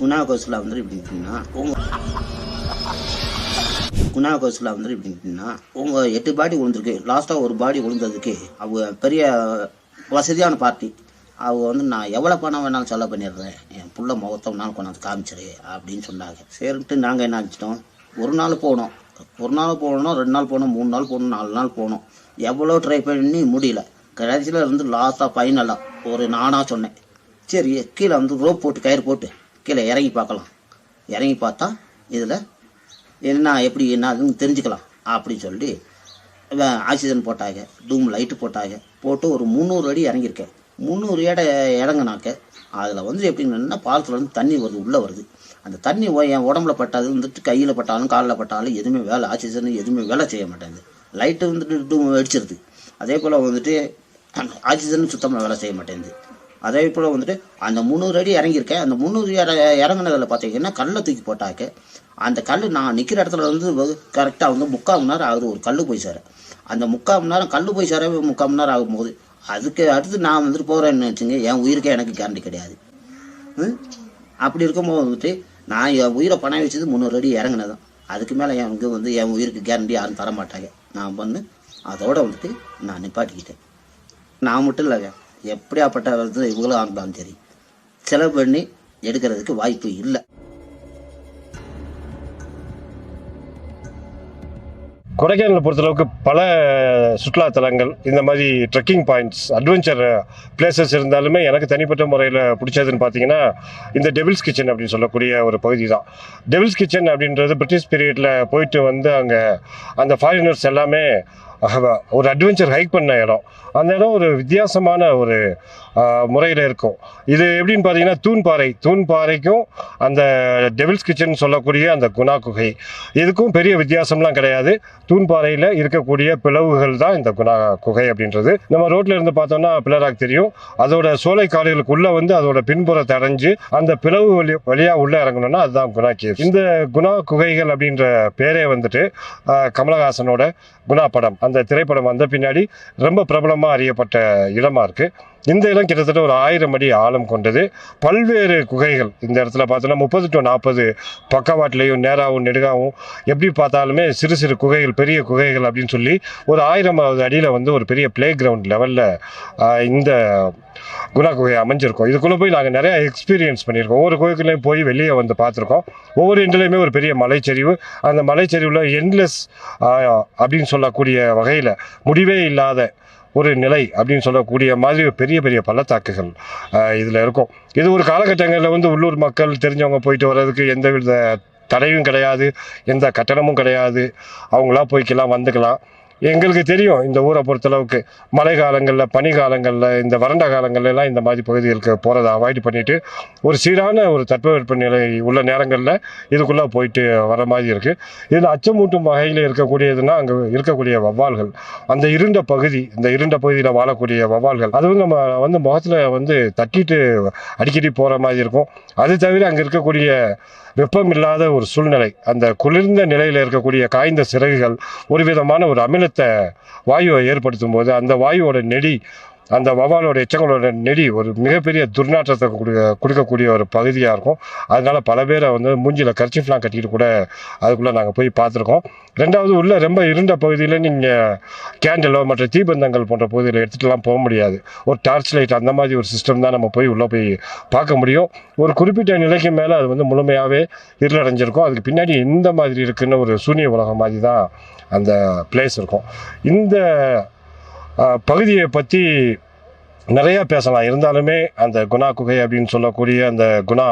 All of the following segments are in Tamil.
குணா கோசலா வந்து இப்படி உங்க குணா கோசலா வந்து எப்படின்னா உங்கள் எட்டு பாடி விழுந்திருக்கு லாஸ்ட்டாக ஒரு பாடி விழுந்ததுக்கு அவங்க பெரிய வசதியான பார்ட்டி அவங்க வந்து நான் எவ்வளோ பணம் வேணாலும் செலவு பண்ணிடுறேன். என் புள்ள முகத்த நாள் கொண்டாந்து காமிச்சிரு அப்படின்னு சொன்னாங்க. சரின்ட்டு நாங்கள் என்ன ஆச்சுட்டோம் ஒரு நாள் போனோம். ஒரு நாள் போனோம் ரெண்டு நாள் போனோம் மூணு நாள் போகணும் நாலு நாள் போனோம். எவ்வளோ ட்ரை பண்ணி முடியல. கடைசியில் இருந்து லாஸ்ட்டாக ஃபைனலாக ஒரு நானாக சொன்னேன். சரி கீழே வந்து ரோப் போட்டு கயிறு போட்டு. கீழே இறங்கி பார்க்கலாம். இறங்கி பார்த்தா இதில் என்ன எப்படி என்னதுன்னு தெரிஞ்சுக்கலாம் அப்படின்னு சொல்லி ஆக்சிஜன் போட்டாங்க டூம் லைட்டு போட்டாங்க. போட்டு ஒரு முந்நூறு அடி இறங்கியிருக்கேன். முந்நூறு எடை இறங்கினாக்க அதில் வந்து எப்படின்னா பாலத்தில் தண்ணி வருது உள்ளே வருது. அந்த தண்ணி என் உடம்புல பட்டாது வந்துட்டு கையில் பட்டாலும் காலில் பட்டாலும் எதுவுமே வேலை ஆக்சிஜன் எதுவுமே வேலை செய்ய மாட்டேங்குது. லைட்டு வந்துட்டு டூம் வெடிச்சிருது அதே போல் வந்துட்டு ஆக்சிஜன் சுத்தமாக வேலை செய்ய மாட்டேங்குது. அதே போல் வந்துட்டு அந்த முந்நூறு அடி இறங்கியிருக்கேன். அந்த முந்நூறு இற இறங்குனதில் பார்த்தீங்கன்னா கல்லை தூக்கி போட்டாக்க அந்த கல் நான் நிற்கிற இடத்துல வந்து கரெக்டாக வந்து முக்கால் மணி நேரம் ஆகுது ஒரு கல் போய் சேர. அந்த முக்கால் மணி நேரம் கல் போய் சேரவே முக்கால் மணி நேரம் ஆகும்போது அதுக்கு அடுத்து நான் வந்துட்டு போகிறேன்னு வச்சுங்க என் உயிருக்கே எனக்கு கேரண்டி கிடையாது. ம்? அப்படி இருக்கும்போது வந்துட்டு நான் என் உயிரை பணம் வச்சது முந்நூறு அடி இறங்குனதான் அதுக்கு மேலே எனக்கு வந்து என் உயிருக்கு கேரண்டி யாரும் தர மாட்டாங்க நான் வந்து அதோட வந்துட்டு நான் நிப்பாட்டிக்கிட்டேன். நான் மட்டும் இல்லைங்க எப்படியாப்பட்ட வருது இவங்களும் இருந்தாலும் சரி செலவு பண்ணி எடுக்கிறதுக்கு வாய்ப்பு இல்லை. கொடைக்கானலை பொறுத்தளவுக்கு பல சுற்றுலாத்தலங்கள் இந்த மாதிரி ட்ரெக்கிங் பாயிண்ட்ஸ் அட்வென்ச்சர் பிளேசஸ் இருந்தாலுமே எனக்கு தனிப்பட்ட முறையில் பிடிச்சதுன்னு பார்த்தீங்கன்னா இந்த டெவில்ஸ் கிச்சன் அப்படின்னு சொல்லக்கூடிய ஒரு பகுதி தான். டெவில்ஸ் கிச்சன் அப்படின்றது பிரிட்டிஷ் பீரியடில் போயிட்டு வந்து அங்கே அந்த ஃபாரினர்ஸ் எல்லாமே ஒரு அட்வென்ச்சர் ஹைக் பண்ண இடம். அந்த இடம் ஒரு வித்தியாசமான ஒரு முறையில் இருக்கும். இது எப்படின்னு பார்த்தீங்கன்னா தூண்பாறை தூண்பாறைக்கும் அந்த டெவில்ஸ் கிச்சன் சொல்லக்கூடிய அந்த குணா குகை. இதுக்கும் பெரிய வித்தியாசம்லாம் கிடையாது. தூண்பாறையில் இருக்கக்கூடிய பிளவுகள் தான் இந்த குணா குகை அப்படின்றது. நம்ம ரோட்டில் இருந்து பார்த்தோம்னா பிளராக் தெரியும். அதோட சோலை காலைகளுக்குள்ளே வந்து அதோட பின்புறத்தை அடைஞ்சு அந்த பிளவு வழி வழியாக உள்ளே இறங்கணும்னா அதுதான் குணா கேவ் இந்த குணா குகைகள் அப்படின்ற பேரே வந்துட்டு கமலஹாசனோட குணா படம். அந்த திரைப்படம் வந்த பின்னாடி ரொம்ப பிரபலமாக அறியப்பட்ட இடமா இருக்குது இந்த இடம் கிட்டத்தட்ட ஒரு ஆயிரம் அடி ஆழம் கொண்டது. பல்வேறு குகைகள் இந்த இடத்துல பார்த்தோன்னா முப்பது டு நாற்பது பக்கவாட்டிலையும் நேராகவும் நெடுகாவும் எப்படி பார்த்தாலுமே சிறு சிறு குகைகள் பெரிய குகைகள் அப்படின்னு சொல்லி ஒரு ஆயிரமாவது அடியில் வந்து ஒரு பெரிய பிளே கிரவுண்ட் லெவலில் இந்த குணா குகை அமைஞ்சிருக்கும். இதுக்குள்ளே போய் நாங்கள் நிறையா எக்ஸ்பீரியன்ஸ் பண்ணியிருக்கோம். ஒவ்வொரு கோயிலையும் போய் வெளியே வந்து பார்த்துருக்கோம். ஒவ்வொரு இடத்துலையுமே ஒரு பெரிய மலைச்சரிவு. அந்த மலைச்சரிவில் என்லெஸ் அப்படின்னு சொல்லக்கூடிய வகையில் முடிவே இல்லாத ஒரு நிலை அப்படின்னு சொல்லக்கூடிய மாதிரி பெரிய பெரிய பள்ளத்தாக்குகள் இதில் இருக்கும். இது ஒரு காலகட்டங்களில் வந்து உள்ளூர் மக்கள் தெரிஞ்சவங்க போயிட்டு வர்றதுக்கு எந்த வித தடையும் கிடையாது. எந்த கட்டணமும் கிடையாது. அவங்களா போய்க்கலாம் வந்துக்கலாம். எங்களுக்கு தெரியும் இந்த ஊரை பொறுத்தளவுக்கு. மழை காலங்களில் பனி காலங்களில் இந்த வறண்ட காலங்கள்லாம் எல்லாம் இந்த மாதிரி பகுதிகளுக்கு போகிறத அவாய்ட் பண்ணிவிட்டு ஒரு சீரான ஒரு தட்பவெப்ப நிலை உள்ள நேரங்களில் இதுக்குள்ளே போயிட்டு வர மாதிரி இருக்குது இதில் அச்சமூட்டும் வகையில் இருக்கக்கூடியதுன்னா அங்கே இருக்கக்கூடிய வவ்வால்கள் அந்த இருண்ட பகுதி இந்த இருண்ட பகுதியில் வாழக்கூடிய வவ்வால்கள் அதுவும் நம்ம வந்து முகத்தில் வந்து தட்டிட்டு அடிக்கடி போகிற மாதிரி இருக்கும். அது தவிர அங்கே இருக்கக்கூடிய வெப்பம் இல்லாத ஒரு சூழ்நிலை அந்த குளிர்ந்த நிலையில் இருக்கக்கூடிய காய்ந்த சிறகுகள் ஒரு விதமான ஒரு அமில அமிலத்தை வாயுவை ஏற்படுத்தும் போது அந்த வாயுவோட நெடி அந்த வவாலோட எச்சங்களோட நெடி ஒரு மிகப்பெரிய துர்நாற்றத்தை கொடுக்க கொடுக்கக்கூடிய ஒரு பகுதியாக இருக்கும். அதனால் பல பேரை வந்து மூஞ்சியில் கர்ச்சிஃப்லாம் கட்டிட்டு கூட அதுக்குள்ளே நாங்கள் போய் பார்த்துருக்கோம். ரெண்டாவது உள்ள ரொம்ப இருண்ட பகுதியில் நீங்கள் கேண்டலோ மற்ற தீபந்தங்கள் போன்ற பகுதியில் எடுத்துகிட்டுலாம் போக முடியாது. ஒரு டார்ச் லைட் அந்த மாதிரி ஒரு சிஸ்டம் தான் நம்ம போய் உள்ளே போய் பார்க்க முடியும். ஒரு குறிப்பிட்ட நிலைக்கு மேலே அது வந்து முழுமையாகவே இருளடைஞ்சிருக்கும். அதுக்கு பின்னாடி இந்த மாதிரி இருக்குன்னு ஒரு சூனிய உலகம் மாதிரி தான் அந்த பிளேஸ் இருக்கும். இந்த பகுதியை பற்றி நிறையா பேசலாம். இருந்தாலுமே அந்த குணா குகை அப்படின்னு சொல்லக்கூடிய அந்த குணா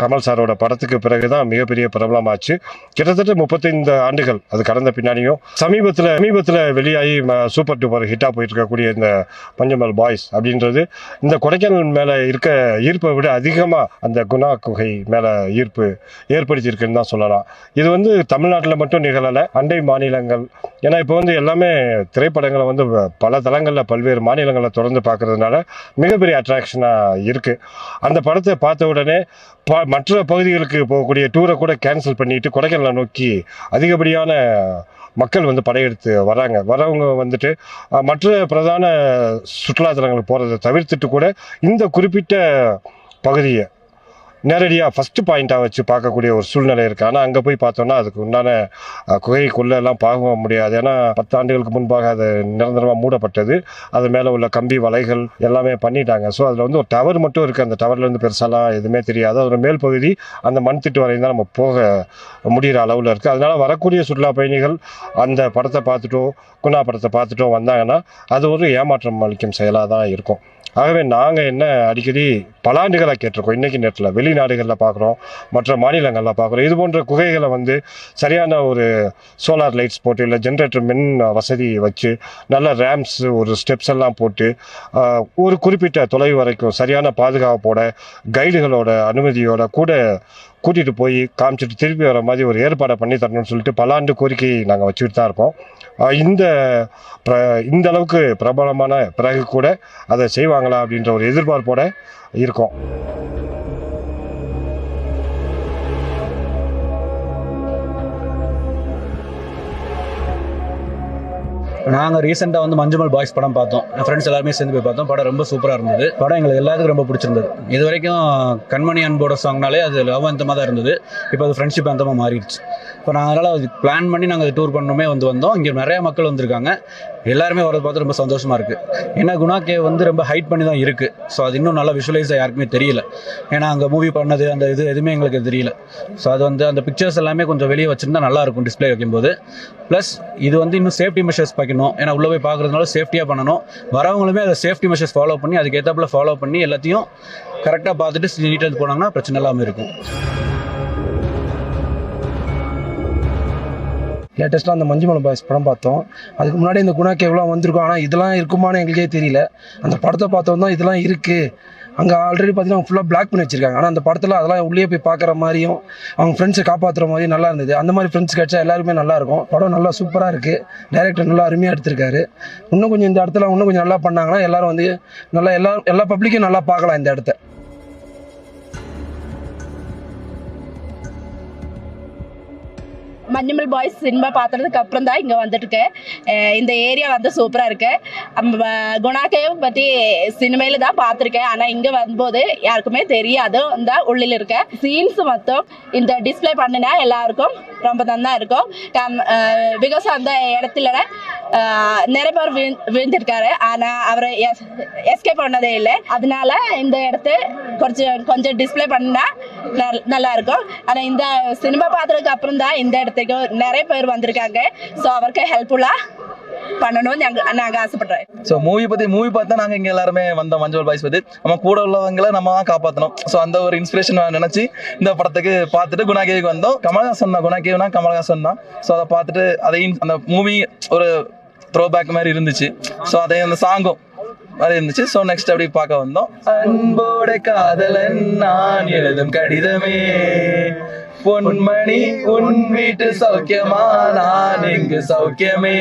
கமல் சாரோட படத்துக்கு பிறகு தான் மிகப்பெரிய பிரபலமாச்சு. கிட்டத்தட்ட முப்பத்தைந்து ஆண்டுகள் அது கடந்த பின்னாடியும். சமீபத்தில் சமீபத்தில் வெளியாகி சூப்பர் டூப்பர் ஹிட்டாக போயிட்டு இருக்கக்கூடிய இந்த பஞ்சமல் பாய்ஸ் அப்படின்றது இந்த கொடைக்கானல் மேலே இருக்க ஈர்ப்பை விட அதிகமாக அந்த குணா குகை மேலே ஈர்ப்பு ஏற்படுத்தியிருக்குன்னு தான் சொல்லலாம். இது வந்து தமிழ்நாட்டில் மட்டும் நிகழலை அண்டை மாநிலங்கள். ஏன்னா இப்போ வந்து எல்லாமே திரைப்படங்களை வந்து பல தளங்களில் பல்வேறு மாநிலங்களில் தொடர்ந்து பார்க்கறதுனால மிகப்பெரிய அட்ராக்ஷனாக இருக்குது அந்த படத்தை பார்த்த உடனே ப மற்ற பகுதிகளுக்கு போகக்கூடிய டூரை கூட கேன்சல் பண்ணிட்டு கொடைக்கானலை நோக்கி அதிகப்படியான மக்கள் வந்து படையெடுத்து வராங்க. வரவங்க வந்துட்டு மற்ற பிரதான சுற்றுலாத்தலங்களுக்கு போகிறத தவிர்த்துட்டு கூட இந்த குறிப்பிட்ட பகுதியை நேரடியாக ஃபஸ்ட்டு பாயிண்ட்டாக வச்சு பார்க்கக்கூடிய ஒரு சூழ்நிலை இருக்குது ஆனால் அங்கே போய் பார்த்தோன்னா அதுக்கு உண்டான குகைக்குள்ளே எல்லாம் பார்க்க முடியாது. ஏன்னா பத்து ஆண்டுகளுக்கு முன்பாக அது நிரந்தரமாக மூடப்பட்டது. அது மேலே உள்ள கம்பி வலைகள் எல்லாமே பண்ணிட்டாங்க. ஸோ அதில் வந்து ஒரு டவர் மட்டும் இருக்குது அந்த டவர்லேருந்து பெருசாலாம் எதுவுமே தெரியாது. அதோட மேல் பகுதி அந்த மண் திட்டு வரையும் தான் நம்ம போக முடிகிற அளவில் இருக்குது அதனால் வரக்கூடிய சுற்றுலா பயணிகள் அந்த படத்தை பார்த்துட்டோ குணா படத்தை பார்த்துட்டோ வந்தாங்கன்னா அது ஒரு ஏமாற்றம் அளிக்கும் செயலாக தான் இருக்கும். ஆகவே நாங்கள் என்ன அடிக்கடி பல ஆண்டுகளாக கேட்டிருக்கோம். இன்றைக்கி நேரத்தில் வெளிநாடுகளில் பார்க்குறோம் மற்ற மாநிலங்களில் பார்க்குறோம் இது போன்ற குகைகளை வந்து சரியான ஒரு சோலார் லைட்ஸ் போட்டு இல்லை ஜென்ரேட்டர் மின் வசதி வச்சு நல்ல ரேம்ஸ் ஒரு ஸ்டெப்ஸ் எல்லாம் போட்டு ஒரு குறிப்பிட்ட தொலைவு வரைக்கும் சரியான பாதுகாப்போட கைடுகளோட அனுமதியோட கூட கூட்டிகிட்டு போய் காமிச்சிட்டு திருப்பி வர மாதிரி ஒரு ஏற்பாடை பண்ணி தரணும்னு சொல்லிட்டு பல ஆண்டு கோரிக்கை நாங்கள் வச்சுக்கிட்டு தான் இருக்கோம். இந்த பிர இந்த அளவுக்கு பிரபலமான பிறகு கூட அதை செய்வாங்களா அப்படின்ற ஒரு எதிர்பார்ப்போட இருக்கோம். நாங்கள் ரீசெண்டாக வந்து மஞ்சுமல் பாய்ஸ் படம் பார்த்தோம். என் ஃப்ரெண்ட்ஸ் எல்லாருமே சேர்ந்து போய் பார்த்தோம். படம் ரொம்ப சூப்பராக இருந்தது. படம் எங்களுக்கு எல்லாத்துக்கும் ரொம்ப பிடிச்சிருந்தது. இது வரைக்கும் கண்மணி அன்போட சாங்னாலே அது லவ் அந்தமாக தான் இருந்தது. இப்போ அது ஃப்ரெண்ட்ஷிப் அந்தமாக மாறிடுச்சு. இப்போ நாங்கள் அதனால் அது பிளான் பண்ணி நாங்கள் டூர் பண்ணணுமே வந்து வந்தோம். இங்கே நிறையா மக்கள் வந்திருக்காங்க. எல்லாருமே வரது பார்த்து ரொம்ப சந்தோஷமாக இருக்குது ஏன்னா குணா கே வந்து ரொம்ப ஹைட் பண்ணி தான் இருக்குது ஸோ அது இன்னும் நல்லா விஷுவலைஸாக யாருக்குமே தெரியல. ஏன்னா அங்கே மூவி பண்ணது அந்த இது எதுவுமே எங்களுக்கு தெரியல. ஸோ அது வந்து அந்த பிக்சர்ஸ் எல்லாமே கொஞ்சம் வெளியே வச்சுருந்தா நல்லாயிருக்கும் டிஸ்பிளே வைக்கும்போது. ப்ளஸ் இது வந்து இன்னும் சேஃப்டி மெஷர்ஸ் வைக்கணும் ஏன்னா உள்ளே போய் பார்க்குறதுனால சேஃப்டியாக பண்ணணும். வரவங்களுமே அதை சேஃப்டி மெஷர்ஸ் ஃபாலோ பண்ணி அதுக்கு ஏற்றாப்புல ஃபாலோ பண்ணி எல்லாத்தையும் கரெக்டாக பார்த்துட்டு நீட்டாக போனாங்கன்னா பிரச்சனை இல்லாமல் இருக்கும். லேட்டஸ்ட்டாக அந்த மஞ்சுமலை பாய்ஸ் படம் பார்த்தோம். அதுக்கு முன்னாடி இந்த குணா கேவ்லாம் வந்திருக்கும்? ஆனால் இதெல்லாம் இருக்குமான்னு எங்களுக்கே தெரியல. அந்த படத்தை பார்த்தோம் தான் இதெல்லாம் இருக்குது அங்கே ஆல்ரெடி பார்த்தீங்கன்னா ஃபுல்லாக பிளாக் பண்ணி வச்சிருக்காங்க. ஆனால் அந்த படத்தில் அதெல்லாம் உள்ளே போய் பார்க்குற மாதிரியும் அவங்க ஃப்ரெண்ட்ஸை காப்பாற்றுற மாதிரியும் நல்லா இருந்தது. அந்த மாதிரி ஃப்ரெண்ட்ஸ் கிடைச்சா எல்லாருமே நல்லாயிருக்கும் படம் நல்லா சூப்பராக இருக்குது டேரக்டர் நல்லா அருமையாக எடுத்திருக்காரு. இன்னும் கொஞ்சம் இந்த இடத்துல இன்னும் கொஞ்சம் நல்லா பண்ணாங்கன்னா எல்லோரும் வந்து நல்லா எல்லா எல்லா பப்ளிக்கும் நல்லா பார்க்கலாம் இந்த இடத்த. மஞ்சமல் பாய்ஸ் சினிமா பார்த்ததுக்கு அப்புறம் தான் இங்கே வந்துட்டுருக்கேன் இந்த ஏரியா வந்து சூப்பராக இருக்கு. நம்ம குணாக்கையும் பற்றி சினிமையில் தான் பார்த்துருக்கேன். ஆனால் இங்கே வரும்போது யாருக்குமே தெரியாது. இந்த உள்ளில் இருக்க சீன்ஸ் மொத்தம் இந்த டிஸ்ப்ளே பண்ணினா எல்லாருக்கும் ரொம்ப நல்லா இருக்கும். கம் பிகாஸ் அந்த இடத்துல நிறைய பேர் விழுந்திருக்காரு. ஆனால் அவர் எஸ்கேப் பண்ணதே இல்லை. அதனால இந்த இடத்த கொஞ்சம் கொஞ்சம் டிஸ்ப்ளே பண்ணால் நல்- நல்லா இருக்கும் ஆனால் இந்த சினிமா பார்த்ததுக்கு அப்புறம் தான் இந்த இடத்துக்கு நிறைய பேர் வந்திருக்காங்க. ஸோ அவருக்கு ஹெல்ப்ஃபுல்லாக பண்ணணும்னு நாங்கள் நாங்கள் ஆசைப்படுறேன் ஸோ மூவி பத்தி மூவி பார்த்தா நாங்கள் இங்கே எல்லாருமே வந்தோம் மஞ்சள் பாய்ஸ் பத்தி. நம்ம கூட உள்ளவங்களை நம்ம தான் காப்பாற்றணும் ஸோ அந்த ஒரு இன்ஸ்பிரேஷன் நினச்சி இந்த படத்துக்கு பார்த்துட்டு குணாகேவுக்கு வந்தோம். கமலஹாசன் தான் குணாகேவ்னா கமலஹாசன் தான். ஸோ அதை பார்த்துட்டு அதையும் அந்த மூவி ஒரு த்ரோ பேக் மாதிரி இருந்துச்சு. ஸோ அதையும் அந்த சாங்கும் மாதிரி இருந்துச்சு. ஸோ நெக்ஸ்ட் அப்படி பார்க்க வந்தோம். அன்போட காதலன் நான் எழுதும் கடிதமே. பொன்மணி உன் வீட்டு சௌக்கியமா? நான் இங்கு சௌக்கியமே.